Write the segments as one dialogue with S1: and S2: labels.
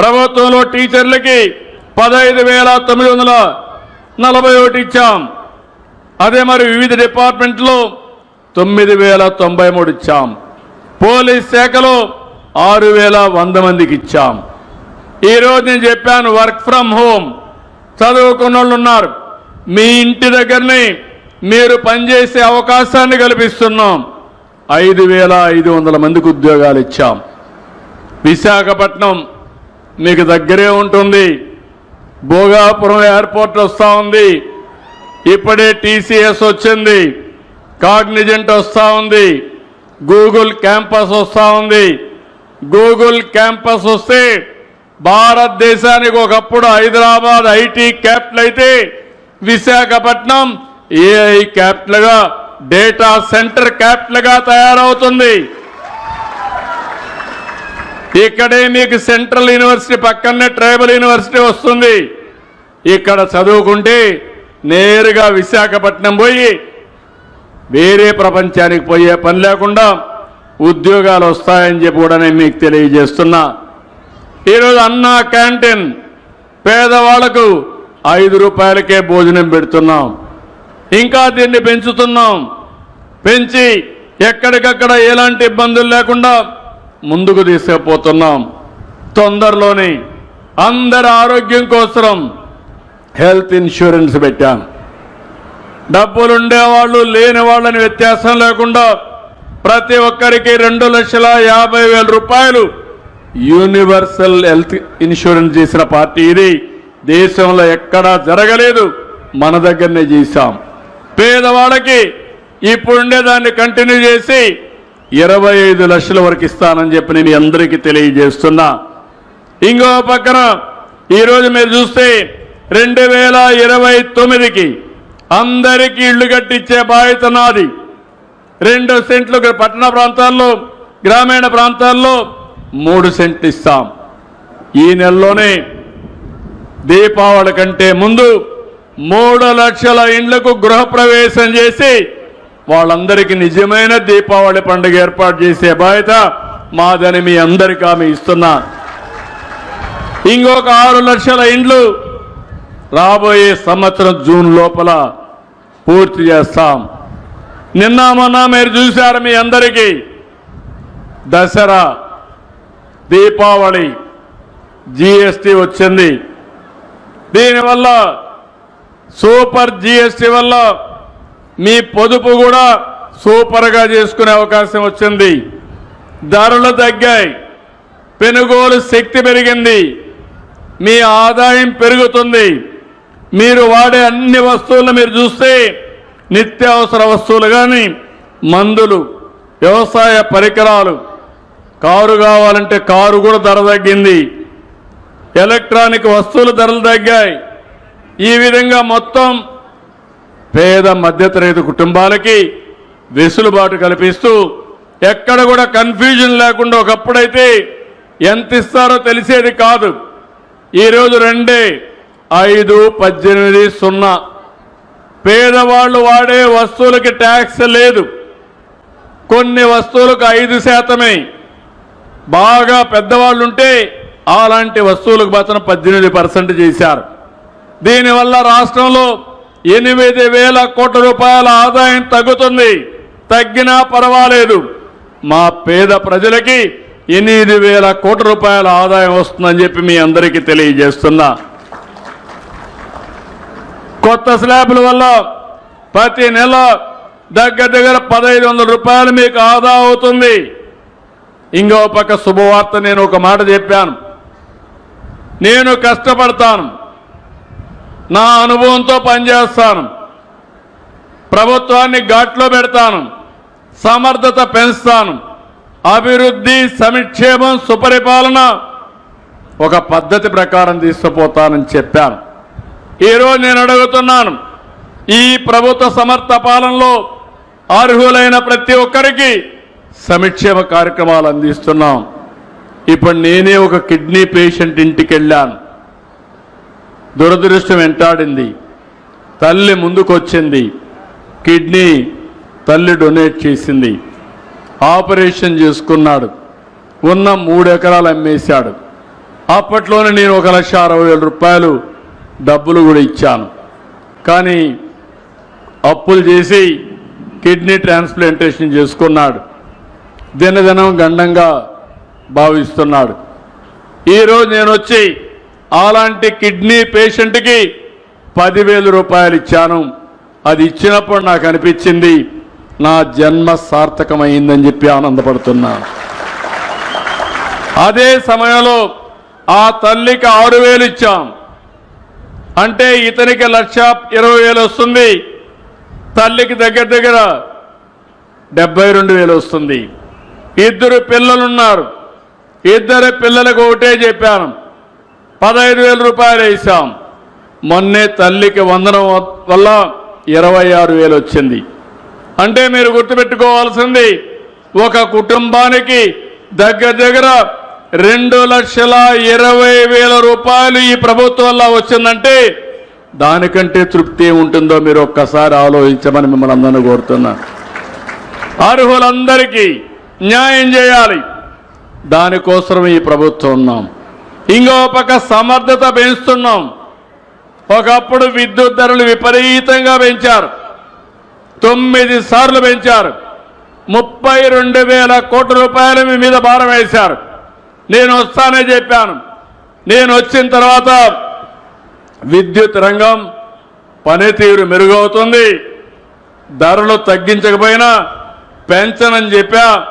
S1: ప్రభుత్వంలో టీచర్లకి పదహైదు వేల తొమ్మిది వందల నలభై ఒకటి ఇచ్చాం. అదే మరి వివిధ డిపార్ట్మెంట్లో తొమ్మిది వేల తొంభై మూడు ఇచ్చాం. పోలీస్ శాఖలో ఆరు వేల వంద మందికి ఇచ్చాం. ఈరోజు నేను చెప్పాను వర్క్ ఫ్రమ్ హోమ్. చదువుకున్న వాళ్ళు ఉన్నారు. మీ ఇంటి దగ్గరనే మీరు పనిచేసే అవకాశాన్ని కల్పిస్తున్నాం. ఐదు వేల ఐదు వందల మందికి ఉద్యోగాలు ఇచ్చాం. విశాఖపట్నం మీకు దగ్గరే ఉంటుంది. భోగాపురం ఎయిర్పోర్ట్ వస్తూ ఉంది. ఇప్పుడే టీసీఎస్ వచ్చింది. కాగ్నిజెంట్ వస్తూ ఉంది. గూగుల్ క్యాంపస్ వస్తూ ఉంది. గూగుల్ క్యాంపస్ వస్తే భారతదేశానికి ఒకప్పుడు హైదరాబాద్ ఐటీ క్యాపిటల్ అయితే విశాఖపట్నం ఏఐ క్యాపిటల్గా డేటా సెంటర్ క్యాపిటల్గా తయారవుతుంది. ఇక్కడే మీకు సెంట్రల్ యూనివర్సిటీ పక్కనే ట్రైబల్ యూనివర్సిటీ వస్తుంది. ఇక్కడ చదువుకుంటే నేరుగా విశాఖపట్నం పోయి వేరే ప్రపంచానికి పోయే పని లేకుండా ఉద్యోగాలు వస్తాయని చెప్పి కూడా నేను మీకు తెలియజేస్తున్నా. ఈరోజు అన్నా క్యాంటీన్ పేదవాళ్ళకు ఐదు రూపాయలకే భోజనం పెడుతున్నాం. ఇంకా దీన్ని పెంచుతున్నాం. పెంచి ఎక్కడికక్కడ ఎలాంటి ఇబ్బందులు లేకుండా ముందుకు తీసుకుపోతున్నాం. తొందరలోనే అందరి ఆరోగ్యం కోసం హెల్త్ ఇన్సూరెన్స్ పెట్టాం. డబ్బులు ఉండేవాళ్ళు లేని వాళ్ళని వ్యత్యాసం లేకుండా ప్రతి ఒక్కరికి రెండు లక్షల యాభై వేల రూపాయలు యూనివర్సల్ హెల్త్ ఇన్సూరెన్స్ చేసిన పార్టీ ఇది. దేశంలో ఎక్కడా జరగలేదు మన దగ్గరనే చేశాం. పేదవాళ్ళకి ఇప్పుడుండే దాన్ని కంటిన్యూ చేసి ఇరవై ఐదు లక్షల వరకు ఇస్తానని చెప్పి నేను అందరికీ తెలియజేస్తున్నా. ఇంకో పక్కన ఈరోజు మీరు చూస్తే రెండు వేల ఇరవై తొమ్మిదికి అందరికీ ఇళ్ళు కట్టించే బాధ్యత నాది. రెండు సెంట్లు పట్టణ ప్రాంతాల్లో గ్రామీణ ప్రాంతాల్లో మూడు సెంట్లు ఇస్తాం. ఈ నెలలోనే దీపావళి కంటే ముందు మూడు లక్షల ఇండ్లకు గృహప్రవేశం చేసి వాళ్ళందరికీ నిజమైన దీపావళి పండుగ ఏర్పాటు చేసే బాధ్యత మాదని మీ అందరికీ ఆమె ఇస్తున్నా. ఇంకొక ఆరు లక్షల ఇండ్లు రాబోయే సంవత్సరం జూన్ లోపల పూర్తి చేస్తాం. నిన్న మొన్న మీరు చూశారు మీ అందరికీ. దసరా దీపావళి జిఎస్టి వచ్చింది. దీనివల్ల సూపర్ జిఎస్టి వల్ల మీ పొదుపు కూడా సూపర్గా చేసుకునే అవకాశం వచ్చింది. ధరలు తగ్గాయి. పెనుగోలు శక్తి పెరిగింది. మీ ఆదాయం పెరుగుతుంది. మీరు వాడే అన్ని వస్తువులను మీరు చూస్తే నిత్యావసర వస్తువులు కానీ మందులు వ్యవసాయ పరికరాలు కారు కావాలంటే కారు కూడా ధర తగ్గింది. ఎలక్ట్రానిక్ వస్తువులు ధరలు తగ్గాయి. ఈ విధంగా మొత్తం పేద మధ్యతరగతి కుటుంబాలకి వెసులుబాటు కల్పిస్తూ ఎక్కడ కూడా కన్ఫ్యూజన్ లేకుండా ఒకప్పుడైతే ఎంత ఇస్తారో తెలిసేది కాదు. ఈరోజు రెండే ఐదు పద్దెనిమిది సున్నా. పేదవాళ్ళు వాడే వస్తువులకి ట్యాక్స్ లేదు. కొన్ని వస్తువులకు ఐదు శాతమే. బాగా పెద్దవాళ్ళు ఉంటే అలాంటి వస్తువులకు మాత్రం పద్దెనిమిది పర్సెంట్ చేశారు. దీనివల్ల రాష్ట్రంలో ఎనిమిది వేల కోట్ల రూపాయల ఆదాయం తగ్గుతుంది. తగ్గినా పర్వాలేదు. మా పేద ప్రజలకి ఎనిమిది వేల కోట్ల రూపాయల ఆదాయం వస్తుందని చెప్పి మీ అందరికీ తెలియజేస్తున్నా. కొత్త స్లాబ్ల వల్ల ప్రతి నెల దగ్గర దగ్గర పదహైదు వందల రూపాయలు మీకు ఆదా అవుతుంది. ఇంకో పక్క శుభవార్త నేను ఒక మాట చెప్పాను. నేను కష్టపడతాను. నా అనుభవంతో పనిచేస్తాను. ప్రభుత్వాన్ని ఘాట్లో పెడతాను. సమర్థత పెంచుతాను. అభివృద్ధి సంక్షేమం సుపరిపాలన ఒక పద్ధతి ప్రకారం తీసుకుపోతానని చెప్పాను. ఈరోజు నేను అడుగుతున్నాను ఈ ప్రభుత్వ సమర్థ పాలనలో అర్హులైన ప్రతి ఒక్కరికి సంక్షేమ కార్యక్రమాలు అందిస్తున్నాం. ఇప్పుడు నేనే ఒక కిడ్నీ పేషెంట్ ఇంటికి వెళ్ళాను దురదృష్టం వెంటాడింది. తల్లి ముందుకొచ్చింది. కిడ్నీ తల్లి డొనేట్ చేసింది. ఆపరేషన్ చేసుకున్నాడు. ఉన్న మూడు ఎకరాలు అమ్మేశాడు. అప్పట్లోనే నేను ఒక లక్ష అరవై వేల రూపాయలు డబ్బులు కూడా ఇచ్చాను. కానీ అప్పులు చేసి కిడ్నీ ట్రాన్స్ప్లాంటేషన్ చేసుకున్నాడు. దినదినం గండంగా భావిస్తున్నాడు. ఈరోజు నేను వచ్చి అలాంటి కిడ్నీ పేషెంట్కి పదివేల రూపాయలు ఇచ్చాను. అది ఇచ్చినప్పుడు నాకు అనిపించింది నా జన్మ సార్థకమైందని చెప్పి ఆనందపడుతున్నాను అదే సమయంలో ఆ తల్లికి ఆరు వేలు ఇచ్చాం. అంటే ఇతనికి లక్ష ఇరవై వేలు వస్తుంది. తల్లికి దగ్గర దగ్గర డెబ్బై రెండు వేలు వస్తుంది. ఇద్దరు పిల్లలున్నారు. ఇద్దరు పిల్లలకు ఒకటే చెప్పాను. పదహైదు వేల రూపాయలు వేసాం. మొన్నే తల్లికి వందనం వల్ల ఇరవై ఆరు వేలు వచ్చింది. అంటే మీరు గుర్తుపెట్టుకోవాల్సింది ఒక కుటుంబానికి దగ్గర దగ్గర రెండు లక్షల ఇరవై వేల రూపాయలు ఈ ప్రభుత్వం వల్ల వచ్చిందంటే దానికంటే తృప్తి ఉంటుందో మీరు ఒక్కసారి ఆలోచించమని మిమ్మల్ని అందరినీ కోరుతున్నా. అర్హులందరికీ న్యాయం చేయాలి. దానికోసం ఈ ప్రభుత్వం ఉన్నాం. ఇంకో పక్క సమర్థత పెంచుతున్నాం. ఒకప్పుడు విద్యుత్ ధరలు విపరీతంగా పెంచారు. తొమ్మిది సార్లు పెంచారు. ముప్పై రెండు వేల కోట్ల రూపాయలు మీ మీద భారం వేశారు. నేను వస్తానే చెప్పాను. నేను వచ్చిన తర్వాత విద్యుత్ రంగం పనితీరు మెరుగవుతుంది. ధరలు తగ్గించకపోయినా పెంచనని చెప్పా.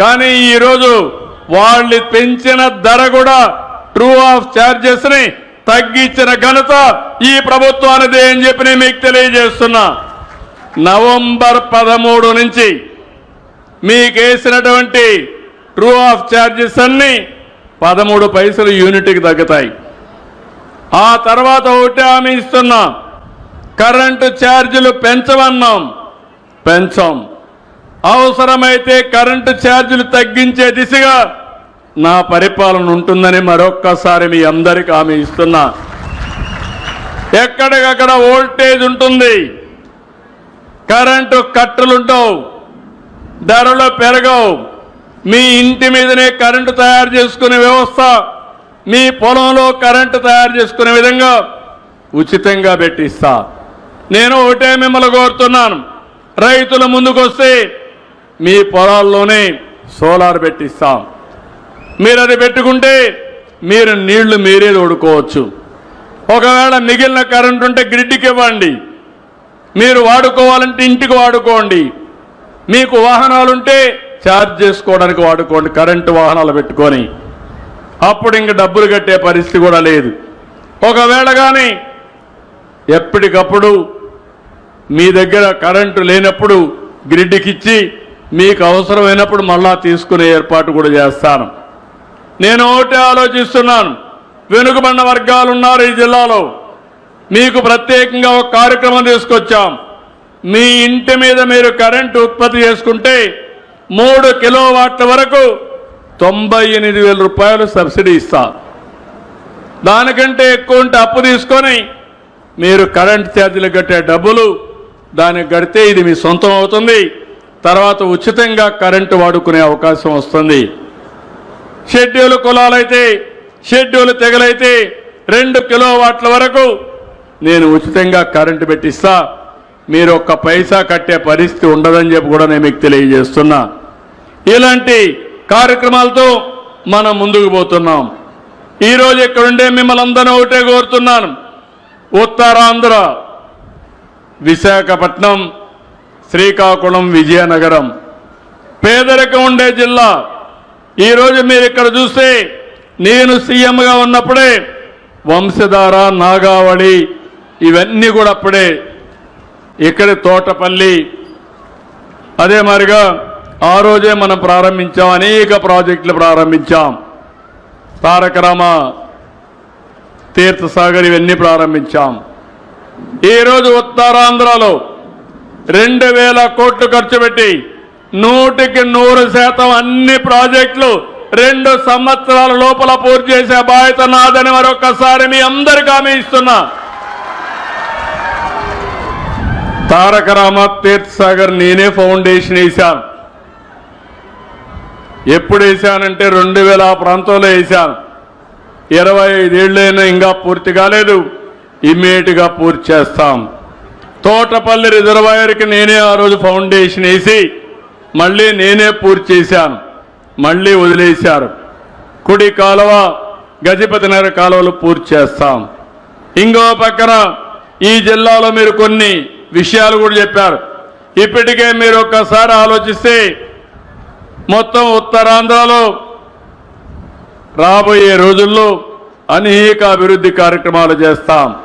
S1: కానీ ఈరోజు వాళ్ళు పెంచిన ధర కూడా ట్రూ ఆఫ్ ఛార్జెస్ని తగ్గించిన ఘనత ఈ ప్రభుత్వానిదే అని చెప్పి నేను మీకు తెలియజేస్తున్నా. నవంబర్ పదమూడు నుంచి మీకేసినటువంటి ట్రూ ఆఫ్ ఛార్జెస్ అన్ని పదమూడు పైసలు యూనిట్కి తగ్గుతాయి. ఆ తర్వాత ఒకటి హామీ ఇస్తున్నా. కరెంటు ఛార్జీలు పెంచమన్నాం. పెంచాం. అవసరమైతే కరెంటు ఛార్జీలు తగ్గించే దిశగా నా పరిపాలన ఉంటుందని మరొక్కసారి మీ అందరికి ఆమె ఇస్తున్నా. ఎక్కడికక్కడ ఓల్టేజ్ ఉంటుంది. కరెంటు కట్టలుంటావు ధరలు పెరగవు. మీ ఇంటి మీదనే కరెంటు తయారు చేసుకునే వ్యవస్థ. మీ పొలంలో కరెంటు తయారు చేసుకునే విధంగా ఉచితంగా పెట్టిస్తా. నేను ఒకటే మిమ్మల్ని కోరుతున్నాను. రైతుల ముందుకొస్తే మీ పొలాల్లోనే సోలార్ పెట్టిస్తాం. మీరు అది పెట్టుకుంటే మీరు నీళ్ళు మీరే తోడుకోవచ్చు. ఒకవేళ మిగిలిన కరెంట్ ఉంటే గ్రిడ్కి ఇవ్వండి. మీరు వాడుకోవాలంటే ఇంటికి వాడుకోండి. మీకు వాహనాలుంటే ఛార్జ్ చేసుకోవడానికి వాడుకోండి కరెంటు వాహనాలు పెట్టుకొని. అప్పుడు ఇంక డబ్బులు కట్టే పరిస్థితి కూడా లేదు. ఒకవేళ కానీ ఎప్పటికప్పుడు మీ దగ్గర కరెంటు లేనప్పుడు గ్రిడ్కిచ్చి మీకు అవసరమైనప్పుడు మళ్ళా తీసుకునే ఏర్పాటు కూడా చేస్తాను. నేను ఒకటే ఆలోచిస్తున్నాను. వెనుకబడిన వర్గాలు ఉన్నారు ఈ జిల్లాలో. మీకు ప్రత్యేకంగా ఒక కార్యక్రమం తీసుకొచ్చాం. మీ ఇంటి మీద మీరు కరెంటు ఉత్పత్తి చేసుకుంటే మూడు కిలోవాట్ల వరకు తొంభై ఎనిమిది వేల రూపాయలు సబ్సిడీ ఇస్తా. దానికంటే ఎక్కువ ఉంటే అప్పు తీసుకొని మీరు కరెంట్ ఛార్జీలు కట్టే డబ్బులు దానికి కడితే ఇది మీ సొంతం అవుతుంది. తర్వాత ఉచితంగా కరెంటు వాడుకునే అవకాశం వస్తుంది. షెడ్యూల్ కులాలైతే షెడ్యూల్ తెగలైతే రెండు కిలోవాట్ల వరకు నేను ఉచితంగా కరెంటు పెట్టిస్తా. మీరు ఒక్క పైసా కట్టే పరిస్థితి ఉండదని చెప్పి కూడా నేను మీకు తెలియజేస్తున్నా. ఇలాంటి కార్యక్రమాలతో మనం ముందుకు పోతున్నాం. ఈరోజు ఇక్కడుండే మిమ్మల్ని అందరూ ఒకటే కోరుతున్నాను. ఉత్తరాంధ్ర విశాఖపట్నం శ్రీకాకుళం విజయనగరం పేదరికం ఉండే జిల్లా ఈరోజు మీరు ఇక్కడ చూస్తే నేను సీఎంగా ఉన్నప్పుడే వంశధార నాగావళి ఇవన్నీ కూడా అప్పుడే ఇక్కడ తోటపల్లి. అదే మాదిరిగా ఆ రోజే మనం ప్రారంభించాం అనేక ప్రాజెక్టులు ప్రారంభించాం. తారకరామ తీర్థసాగర్ ఇవన్నీ ప్రారంభించాం. ఈరోజు ఉత్తరాంధ్రలో రెండు వేల కోట్లు ఖర్చు పెట్టి నూటికి నూరు శాతం అన్ని ప్రాజెక్టులు రెండు సంవత్సరాల లోపల పూర్తి చేసే బాధ్యత నాదని మరొకసారి మీ అందరికీ హామీ ఇస్తున్నా. తారక రామ తీర్థ సాగర్ నేనే ఫౌండేషన్ వేశాను. ఎప్పుడు వేశానంటే రెండు వేల ఆ ప్రాంతంలో వేశాను. ఇరవై ఐదేళ్ళైనా ఇంకా పూర్తి కాలేదు. ఇమ్మీడియట్గా పూర్తి చేస్తాం. తోటపల్లి రిజర్వాయర్కి నేనే ఆ రోజు ఫౌండేషన్ వేసి మళ్ళీ నేనే పూర్తి చేశాను. మళ్ళీ వదిలేశారు. కుడి కాలువ గజపతి నగర కాలువలు పూర్తి చేస్తాం. ఇంకో పక్కన ఈ జిల్లాలో మీరు కొన్ని విషయాలు కూడా చెప్పారు. ఇప్పటికే మీరు ఒక్కసారి ఆలోచిస్తే మొత్తం ఉత్తరాంధ్రలో రాబోయే రోజుల్లో అనేక అభివృద్ధి కార్యక్రమాలు చేస్తాం.